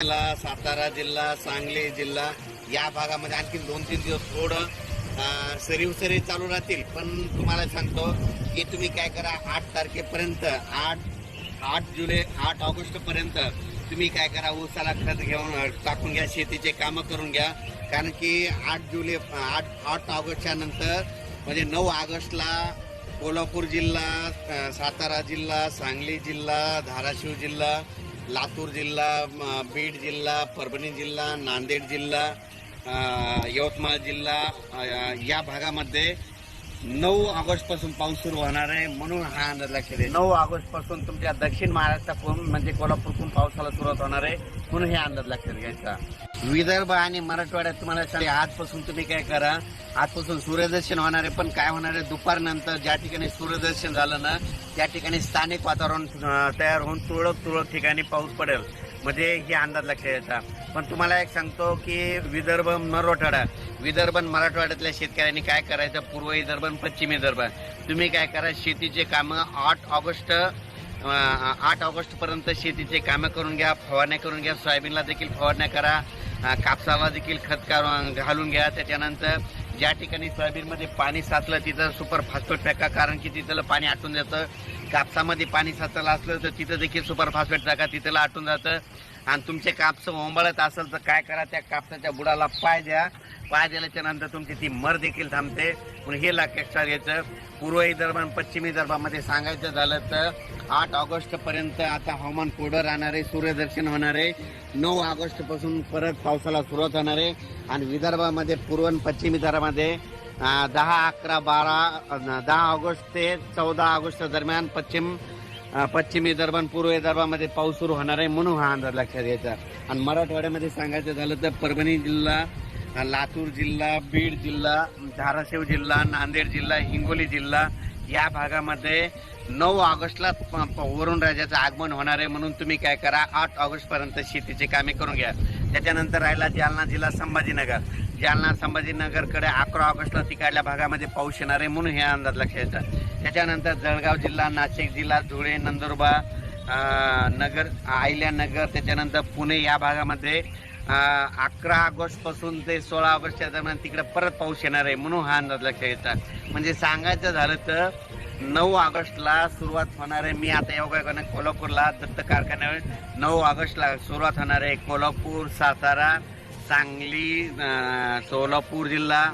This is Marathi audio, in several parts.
जिल्हा सातारा जिल्हा सांगली जिल्हा या भागामध्ये आणखी दोन तीन दिवस थोडं अं, सरीव सरी चालू राहतील. पण तुम्हाला सांगतो की तुम्ही काय करा आठ तारखेपर्यंत आठ आठ जुलै आठ ऑगस्ट पर्यंत तुम्ही काय करा ऊसाला खत घेऊन टाकून घ्या शेतीचे कामं करून घ्या. कारण की आठ जुलै आठ आठ ऑगस्टच्या नंतर म्हणजे नऊ ऑगस्टला कोल्हापूर जिल्हा सातारा जिल्हा सांगली जिल्हा धाराशिव जिल्हा लातूर जिल्हा बीड जिल्हा परभणी जिल्हा नांदेड जिल्हा यवतमाळ जिल्हा या भागामध्ये नऊ ऑगस्टपासून पाऊस सुरू होणार आहे म्हणून हा अंदाज लक्षात आहे नऊ ऑगस्टपासून तुमच्या दक्षिण महाराष्ट्रातून म्हणजे कोल्हापूरकडून पावसाला सुरुवात होणार आहे म्हणून हे अंदाज लक्षात घ्यायचा. विदर्भ आणि मराठवाड्यात तुम्हाला सांगते आजपासून तुम्ही काय करा आजपासून सूर्यदर्शन होणार आहे पण काय होणार आहे दुपारनंतर ज्या ठिकाणी सूर्यदर्शन झालं ना त्या ठिकाणी स्थानिक वातावरण तयार होऊन तुरळक तुरळक ठिकाणी पाऊस पडेल. म्हणजे हे अंदाज लक्षात यायचा पण तुम्हाला एक सांगतो की विदर्भ मराठवाडा विदर्भ मराठवाड्यातल्या शेतकऱ्यांनी काय करायचं? पूर्व विदर्भ पश्चिम विदर्भ. तुम्ही काय करा शेतीचे कामं आठ ऑगस्ट आठ ऑगस्ट पर्यंत शेतीचे कामं करून घ्या फवारण्या करून घ्या सोयाबीनला देखील फवारण्या करा कापसाला देखील खत घालून घ्या. त्याच्यानंतर ज्या ठिकाणी सोयाबीनमध्ये पाणी साचलं तिथं सुपर फास्फेट टाका कारण की तिथलं पाणी आटून जातं. कापसामध्ये पाणी साचलं असलं तर तिथं देखील सुपरफॉस्फेट टाका तिथं आटून जातं. आणि तुमचे कापस ओंबळत असेल तर काय करा त्या कापसाच्या बुडाला पाय द्या. पाय दिल्याच्या नंतर तुमची ती मर देखील थांबते. पण हे लक्षात घ्यायचं. पूर्व विदर्भ पश्चिमी पश्चिम विदर्भामध्ये सांगायचं झालं तर आठ ऑगस्ट पर्यंत आता हवामान कोरडं राहणार आहे सूर्यदर्शन होणार आहे. नऊ ऑगस्टपासून परत पावसाला सुरुवात होणार आहे. आणि विदर्भामध्ये पूर्व पश्चिमी पश्चिम विदर्भामध्ये दहा अकरा बारा दहा ऑगस्ट ते चौदा ऑगस्ट दरम्यान पश्चिम पश्चिम विदर्भ पूर्व विदर्भामध्ये पाऊस सुरू होणार आहे म्हणून हा अंदाज लक्षात घ्यायचा. आणि मराठवाड्यामध्ये सांगायचं झालं तर परभणी जिल्हा लातूर जिल्हा बीड जिल्हा धाराशिव जिल्हा नांदेड जिल्हा हिंगोली जिल्हा या भागामध्ये नऊ ऑगस्टला प- प- वरुण राजाचं आगमन होणार आहे म्हणून तुम्ही काय करा आठ ऑगस्ट पर्यंत शेतीचे कामे करून घ्या. त्याच्यानंतर राहिला जालना जिल्हा संभाजीनगर. जालना संभाजीनगरकडे अकरा ऑगस्टला तिकडल्या भागामध्ये पाऊस येणार आहे म्हणून हे अंदाज लक्षात येतात त्याच्यानंतर जळगाव जिल्हा नाशिक जिल्हा धुळे नंदुरबार नगर आयल्यानगर त्याच्यानंतर पुणे या भागामध्ये अकरा ऑगस्टपासून ते सोळा ऑगस्टच्या दरम्यान तिकडे परत पाऊस येणार आहे म्हणून हा अंदाज लक्षात येतात म्हणजे सांगायचं झालं तर नऊ ऑगस्टला सुरुवात होणार आहे. मी आता योगायोगाने कोल्हापूरला दत्त कारखान्यावर नऊ ऑगस्टला सुरुवात होणार आहे. कोल्हापूर सातारा सांगली सोलापूर जिल्हा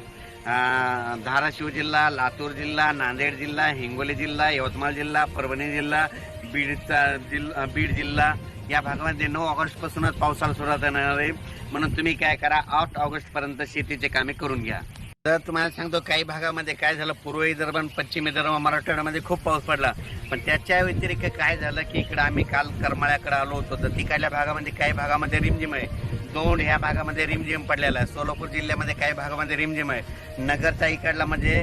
धाराशिव जिल्हा लातूर जिल्हा नांदेड जिल्हा हिंगोली जिल्हा यवतमाळ जिल्हा परभणी जिल्हा बीडचा जिल्हा बीड जिल्हा. या भागामध्ये नऊ ऑगस्टपासूनच पावसाळा पावसाला सुरुवात होणार आहे. म्हणून तुम्ही काय करा आठ ऑगस्टपर्यंत शेतीचे कामे करून घ्या. तर तुम्हाला सांगतो काही भागामध्ये काय झालं पूर्व विदर्भ पश्चिम विदर्भ मराठवाड्यामध्ये खूप पाऊस पडला. पण त्याच्या व्यतिरिक्त काय झालं की इकडं आम्ही काल करमाळ्याकडे आलो होतो. तर तिकडल्या भागामध्ये काही भागामध्ये रिमझिम आहे. दोन ह्या भागामध्ये रिमझिम पडलेला आहे. सोलापूर जिल्ह्यामध्ये काही भागामध्ये रिमझिम आहे. नगरचा इकडला म्हणजे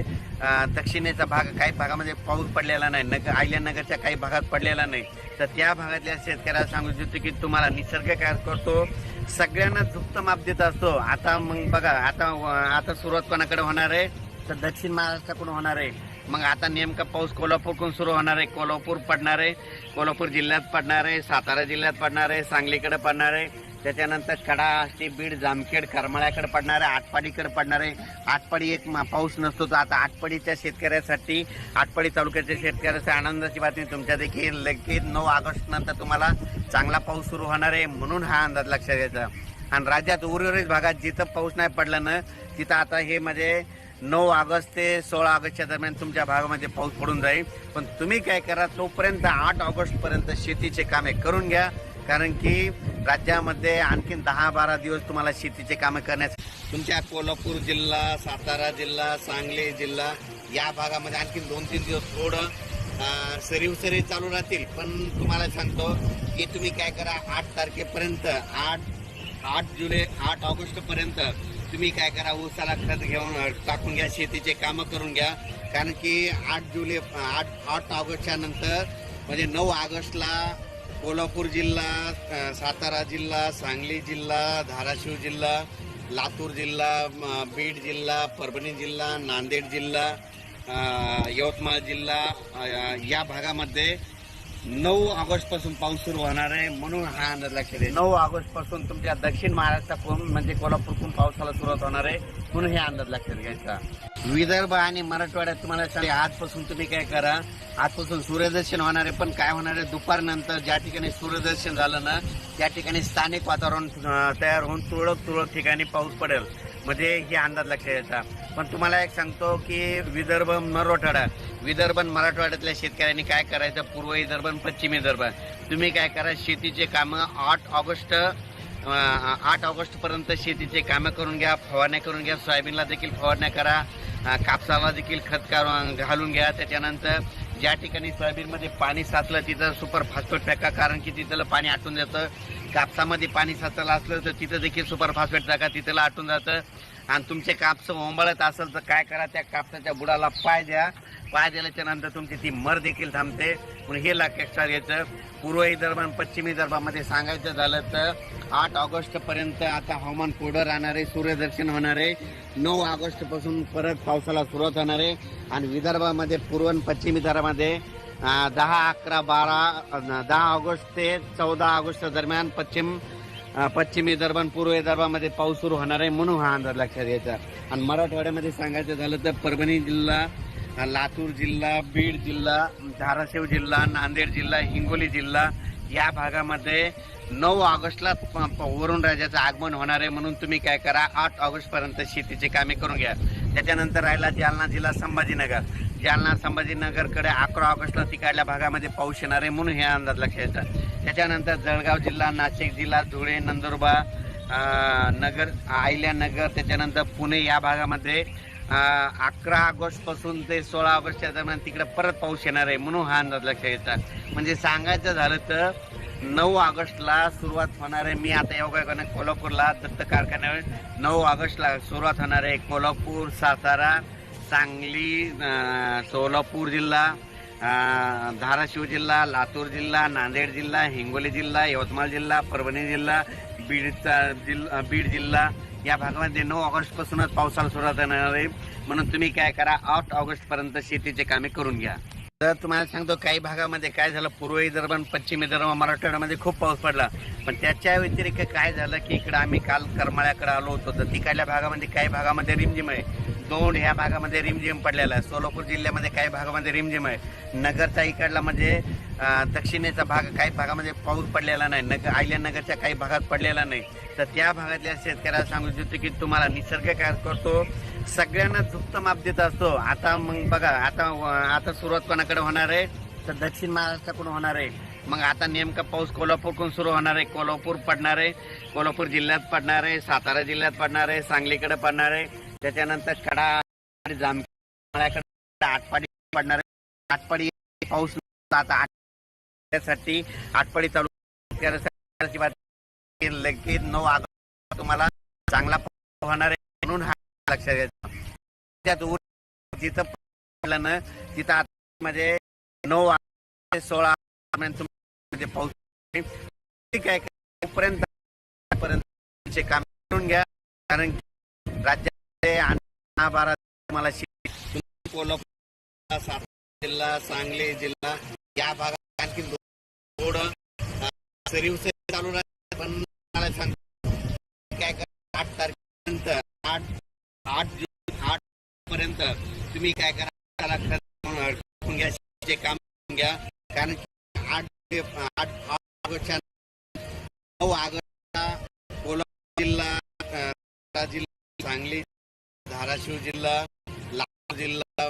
दक्षिणेचा भाग काही भागामध्ये पाऊस पडलेला नाही. नगर आयल्यानगरच्या काही भागात पडलेला नाही. तर त्या भागातल्या शेतकऱ्याला सांगू इच्छितो की तुम्हाला निसर्ग काय करतो. सगळ्यांना झुकतं माप देत असतो. आता मग बघा आता आता सुरुवात कोणाकडे होणार आहे? तर दक्षिण महाराष्ट्राकडून होणार आहे. मग आता नेमका पाऊस कोल्हापूरकडून सुरू होणार आहे. कोल्हापूर पडणार आहे. कोल्हापूर जिल्ह्यात पडणार आहे. सातारा जिल्ह्यात पडणार आहे. सांगलीकडे पडणार आहे. त्याच्यानंतर कडा बीड जामखेड करमाळ्याकडे पडणार आहे आटपाडीकडे पडणार आहे. आटपाडी एक मा- पाऊस नसतो तर आता आटपाडीच्या शेतकऱ्यासाठी आटपाडी तालुक्याच्या शेतकऱ्यासाठी आनंदाची बातमी तुमच्या देखील लगेच नऊ ऑगस्ट नंतर तुम्हाला चांगला पाऊस सुरू होणार आहे म्हणून हा अंदाज लक्षात घ्यायचा. आणि राज्यात उर्वरित भागात जिथं पाऊस नाही पडला ना तिथं आता हे म्हणजे नऊ ऑगस्ट ते सोळा ऑगस्टच्या दरम्यान तुमच्या भागामध्ये पाऊस पडून जाईल. पण तुम्ही काय करा तोपर्यंत आठ ऑगस्टपर्यंत शेतीचे कामे करून घ्या. कारण की राज्यामध्ये आणखीन दहा बारा दिवस तुम्हाला शेतीचे कामं करण्यास तुमच्या कोल्हापूर जिल्हा सातारा जिल्हा सांगली जिल्हा या भागामध्ये आणखीन दोन तीन दिवस थोडं अं, सरीव चालू राहतील. पण तुम्हाला सांगतो की तुम्ही काय करा आठ तारखेपर्यंत आठ आठ जुलै आठ ऑगस्टपर्यंत तुम्ही काय करा ऊसाला खत घेऊन टाकून घ्या शेतीचे कामं करून घ्या. कारण की आठ जुलै आठ आठ ऑगस्टच्या नंतर म्हणजे नऊ ऑगस्टला कोल्हापूर जिल्हा सातारा जिल्हा सांगली जिल्हा धाराशिव जिल्हा लातूर जिल्हा बीड जिल्हा परभणी जिल्हा नांदेड जिल्हा यवतमाळ जिल्हा या भागामध्ये नऊ ऑगस्टपासून पाऊस सुरू होणार आहे म्हणून हा अंदाज लक्षात आहे नऊ ऑगस्टपासून तुमच्या दक्षिण महाराष्ट्राकडून म्हणजे कोल्हापूरकडून पावसाला सुरुवात होणार आहे म्हणून हे अंदाज लक्षात घ्यायचा. विदर्भ आणि मराठवाड्यात तुम्हाला सांगते आजपासून तुम्ही काय करा आजपासून सूर्यदर्शन होणार आहे पण काय होणार आहे दुपारनंतर ज्या ठिकाणी सूर्यदर्शन झालं ना त्या ठिकाणी स्थानिक वातावरण तयार होऊन तुरळक तुरळक ठिकाणी पाऊस पडेल. म्हणजे हे अंदाज लक्षात येतात पण तुम्हाला एक सांगतो की विदर्भ मराठवाडा विदर्भ मराठवाड्यातल्या शेतकऱ्यांनी काय करायचं? पूर्व विदर्भ पश्चिम विदर्भ. तुम्ही काय करा शेतीचे कामं आठ ऑगस्ट आठ ऑगस्टपर्यंत शेतीचे कामं करून घ्या फवारण्या करून घ्या सोयाबीनला देखील फवारण्या करा. कापसाला देखील खत घालून घ्या. त्याच्यानंतर ज्या ठिकाणी सोयाबीनमध्ये पाणी साचलं तिथं सुपर फॉस्फेट टाका. कारण की तिथलं पाणी आटून जातं. कापसामध्ये पाणी साचलं असलं तर तिथं देखील सुपर फॉस्फेट टाका. तिथलं आटून जातं. आणि तुमचे कापसं ओंबळत असेल तर काय करा त्या कापसाच्या बुडाला पाय द्या. पाय दिल्याच्या नंतर तुमची ती मर देखील थांबते. म्हणून हे लक्षात घ्यायचं. पूर्व विदर्भ पश्चिमी पश्चिम विदर्भामध्ये सांगायचं झालं तर आठ ऑगस्ट पर्यंत आता हवामान कोरडं राहणार आहे सूर्यदर्शन होणार आहे. नऊ ऑगस्टपासून परत पावसाला सुरुवात होणार आहे. आणि विदर्भामध्ये पूर्व पश्चिमी पश्चिम विदर्भामध्ये दहा अकरा बारा दहा ऑगस्ट ते चौदा ऑगस्ट दरम्यान पश्चिम पश्चिमी दर्बान पूर्व विदर्भामध्ये पाऊस सुरू होणार आहे म्हणून हा अंदाज लक्षात घ्यायचा आणि मराठवाड्यामध्ये सांगायचं झालं तर परभणी जिल्हा लातूर जिल्हा बीड जिल्हा धाराशिव जिल्हा नांदेड जिल्हा हिंगोली जिल्हा या भागामध्ये नऊ ऑगस्टला प- प- वरुण राजाचं आगमन होणार आहे म्हणून तुम्ही काय करा आठ ऑगस्ट पर्यंत शेतीचे कामे करून घ्या. त्याच्यानंतर राहिला जालना जिल्हा संभाजीनगर. जालना संभाजीनगरकडे अकरा ऑगस्टला तिकडल्या भागामध्ये पाऊस येणार आहे म्हणून हे अंदाज लक्षात येतात. त्याच्यानंतर जळगाव जिल्हा नाशिक जिल्हा धुळे नंदुरबार नगर अहिल्यानगर त्याच्यानंतर पुणे या भागामध्ये अकरा ऑगस्टपासून ते सोळा ऑगस्टच्या दरम्यान तिकडे परत पाऊस येणार आहे म्हणून हा अंदाज लक्षात येतात म्हणजे सांगायचं झालं तर नऊ ऑगस्टला सुरुवात होणार आहे. मी आता योगायोगाने कोल्हापूरला दत्त कारखान्यावर नऊ ऑगस्टला सुरुवात होणार आहे. कोल्हापूर सातारा सांगली सोलापूर जिल्हा धाराशिव जिल्हा लातूर जिल्हा नांदेड जिल्हा हिंगोली जिल्हा यवतमाळ जिल्हा परभणी जिल्हा बीडचा जिल्हा बीड जिल्हा. या भागामध्ये नऊ ऑगस्ट पासूनच पावसाला सुरुवात होणार आहे. म्हणून तुम्ही काय करा आठ ऑगस्ट पर्यंत शेतीचे कामे करून घ्या. तर तुम्हाला सांगतो काही भागामध्ये काय झालं पूर्व विदर्भ पश्चिम विदर्भ मराठवाड्यामध्ये खूप पाऊस पडला पण त्याच्या व्यतिरिक्त काय झालं की इकडं आम्ही काल करमाळ्याकडे आलो होतो. तर तिकडल्या भागामध्ये काही भागामध्ये रिमझिम आहे. दोन ह्या भागामध्ये रिमझिम पडलेला आहे. सोलापूर जिल्ह्यामध्ये काही भागामध्ये रिमझिम आहे. नगरचा इकडला म्हणजे दक्षिणेचा भाग काही भागामध्ये पाऊस पडलेला नाही. नगर अहिल्यानगरच्या काही भागात पडलेला नाही. तर त्या भागातल्या शेतकऱ्याला सांगू इच्छितो की तुम्हाला निसर्ग काय करतो. सगळ्यांना झुकतं माप देत असतो. आता मग बघा आता आता सुरुवात कोणाकडे होणार आहे? तर दक्षिण महाराष्ट्राकडून होणार आहे? मग आता नेमका पाऊस कोल्हापूरकडून सुरू होणार आहे. कोल्हापूर पडणार आहे. कोल्हापूर जिल्ह्यात पडणार आहे. सातारा जिल्ह्यात पडणार आहे. सांगलीकडे पडणार आहे. त्याच्यानंतर कडा आणि जामखेडकडे आटपाडी पडणार आठपाडी आटपाडी पाऊस आता आठ त्यासाठी आटपाडी चालू लगेच नऊ ऑगस्ट तुम्हाला चांगला होणार आहे म्हणून हा लक्षात घ्यायचा त्यात जिथं पडलं तिथं आतमध्ये नऊ ते सोळा म्हणजे पाऊस ठीक आहे पर्यंत काम करून घ्या. कारण की दहा बारा मला कोल्हापूर सातारा जिल्हा सांगली जिल्हा या भागात आणखी थोडं सरीव चालू राहते पण मला सांगतो काय करा आठ तारखेपर्यंत आठ आठ जून आठ पर्यंत तुम्ही काय करा त्याला खत घ्या जे काम करून घ्या. कारण आठ आठ ऑगस्टच्या नऊ ऑगस्टला कोल्हापूर जिल्हा जिल्हा सांगली धाराशिव जिल्हा लातूर जिल्हा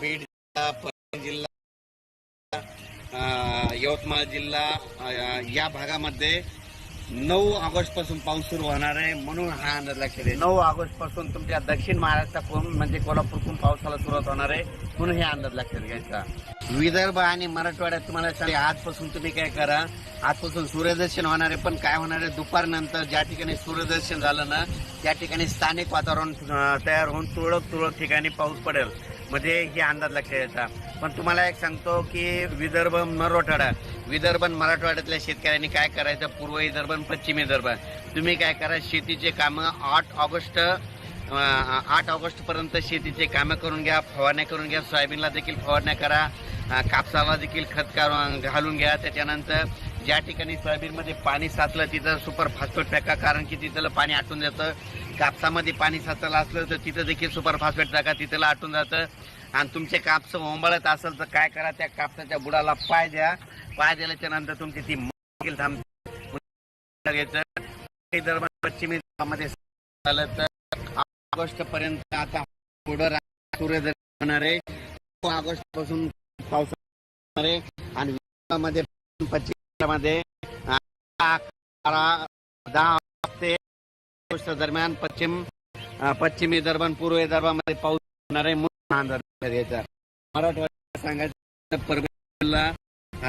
बीड जिल्हा परभणी जिल्हा यवतमाळ जिल्हा या भागामध्ये नऊ ऑगस्टपासून पाऊस सुरू होणार आहे म्हणून हा अंदाज लक्षात दे नऊ ऑगस्टपासून तुमच्या दक्षिण महाराष्ट्राकडून म्हणजे कोल्हापूरकडून पावसाला सुरुवात होणार आहे म्हणून हे अंदाज लक्षात घ्यायचा. विदर्भ आणि मराठवाड्यात तुम्हाला सांगते आजपासून तुम्ही काय करा आजपासून सूर्यदर्शन होणार आहे पण काय होणार आहे दुपारनंतर ज्या ठिकाणी सूर्यदर्शन झालं ना त्या ठिकाणी स्थानिक वातावरण तयार होऊन तुरळक तुरळक ठिकाणी पाऊस पडेल. म्हणजे हे अंदाज लक्षात येतात पण तुम्हाला एक सांगतो की विदर्भ मराठवाडा विदर्भ आणि मराठवाड्यातल्या शेतकऱ्यांनी काय करायचं पूर्व विदर्भ आणि पश्चिम विदर्भ. तुम्ही काय करा शेतीचे कामं आठ ऑगस्ट आठ ऑगस्टपर्यंत शेतीचे कामं करून घ्या फवारण्या करून घ्या सोयाबीनला देखील फवारण्या करा. कापसाला देखील खत घालून घ्या. त्याच्यानंतर ज्या ठिकाणी सोयाबीनमध्ये पाणी साचलं तिथं सुपर फास्फेट टाका. कारण की तिथलं पाणी आटून जातं. कापसामध्ये पाणी साचलं असलं तर तिथं देखील सुपर फास्फेट टाका. तिथलं आटून जातं. आणि तुमचे कापस ओंबळत असेल तर काय करा त्या कापसाच्या बुडाला पाय द्या. पाय दिल्याच्या नंतर तुमची ती देखील थांबते दरम्यान पश्चिमी मध्ये झालं तर ऑगस्ट पर्यंत आता पुढं सूर्य होणार आहे. ऑगस्टपासून पावसामध्ये आणि विदर्भामध्ये पश्चिममध्ये दहा ते दरम्यान पश्चिम पश्चिम विदर्भ आणि पूर्व विदर्भामध्ये पाऊस होणार आहे म्हणून हा अंदाज याचा मराठवाड्यात सांगायचं परभणी जिल्हा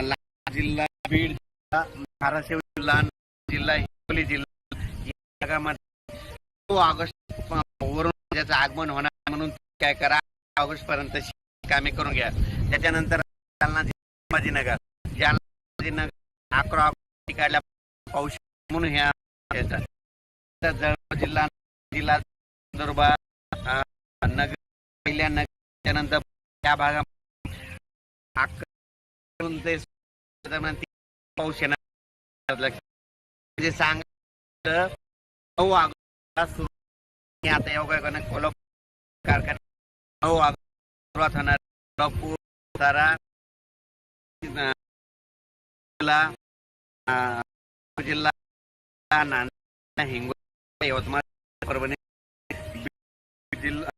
लातूर जिल्हा बीड जिल्हा धाराशिव जिल्हा जिल्हा हिंगोली जिल्हा. या भागामध्ये तो ऑगस्ट वरून त्याचं आगमन होणार म्हणून काय करा ऑगस्ट पर्यंत कामे करून घ्या. त्याच्यानंतर जालना संभाजीनगर. जालना अकरा ठिकाणला पाऊस म्हणून ह्या येतात. तर जळगाव जिल्हा जिल्हा नंदुरबार नगर पहिल्या नगर त्यानंतर त्या भागामध्ये ते दरम्यान पाऊस येणार म्हणजे सांग नऊ ऑगस्टला सुरू आता योगायोगाने कोल्हापूर कारखाना नऊ ऑगस्ट सुरुवात होणार. कोल्हापूर सारा जिल्हा हिंगोली यवतमाळ परभणी जिल्हा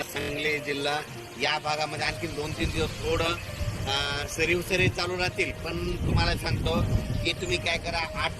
सांगली जिल्हा. या भागामध्ये आणखी दोन तीन दिवस थोडं सरी सरीव चालू राहतील पण तुम्हाला सांगतो की तुम्ही काय करा आठ